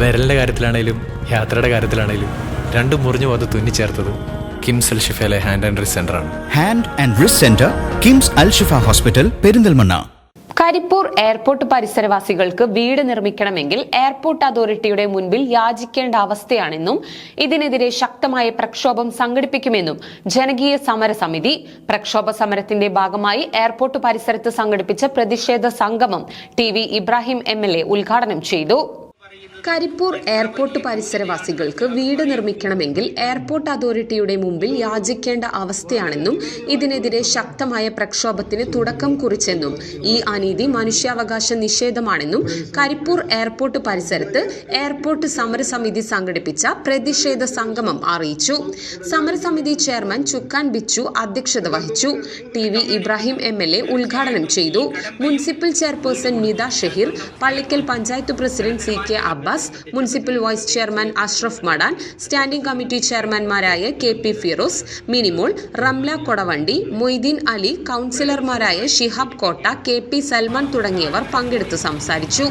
വിരലിന്റെ കാര്യത്തിലാണേലും യാത്രയുടെ കാര്യത്തിലാണേലും രണ്ടും മുറിഞ്ഞു പോകാതെ തുന്നിച്ചേർത്തത് കിംസ് അൽ ഷിഫയിലെ ഹാൻഡ് ആൻഡ് റിസ് സെന്റർ ആണ്. Hand and wrist centre KIMS Al Shifa hospital Perinthalmanna. Karipur airport പരിസരവാസികൾക്ക് വീട് നിർമ്മിക്കണമെങ്കിൽ എയർപോർട്ട് അതോറിറ്റിയുടെ മുൻപിൽ യാചിക്കേണ്ട അവസ്ഥയാണെന്നും ഇതിനെതിരെ ശക്തമായ പ്രക്ഷോഭം സംഘടിപ്പിക്കുമെന്നും ജനകീയ സമരസമിതി പ്രക്ഷോഭ സമരത്തിന്റെ ഭാഗമായി എയർപോർട്ട് പരിസരത്ത് സംഘടിപ്പിച്ച പ്രതിഷേധ സംഗമം T V Ibrahim M L A ഉദ്ഘാടനം ചെയ്തു. കരിപ്പൂർ എയർപോർട്ട് പരിസരവാസികൾക്ക് വീട് നിർമ്മിക്കണമെങ്കിൽ എയർപോർട്ട് അതോറിറ്റിയുടെ മുമ്പിൽ യാചിക്കേണ്ട അവസ്ഥയാണെന്നും ഇതിനെതിരെ ശക്തമായ പ്രക്ഷോഭത്തിന് തുടക്കം കുറിച്ചെന്നും ഈ അനീതി മനുഷ്യാവകാശ നിഷേധമാണെന്നും കരിപ്പൂർ എയർപോർട്ട് പരിസരത്ത് എയർപോർട്ട് സമരസമിതി സംഘടിപ്പിച്ച പ്രതിഷേധ സംഗമം അറിയിച്ചു. സമരസമിതി ചെയർമാൻ ചുക്കാൻ ബിച്ചു അധ്യക്ഷത വഹിച്ചു. T V Ibrahim M L A ഉദ്ഘാടനം ചെയ്തു. Municipal chairperson Nitha Shaheer Pallikkal panchayat president C K Abbas municipal vice chairman Ashraf Madan standing committee ചെയർമാൻമാരായ K P Firoz Minimol Ramla Kodavandi Moideen Ali കൗൺസിലർമാരായ ഷിഹാബ് കോട്ട കെ പി സൽമാൻ തുടങ്ങിയവർ പങ്കെടുത്ത് സംസാരിച്ചു.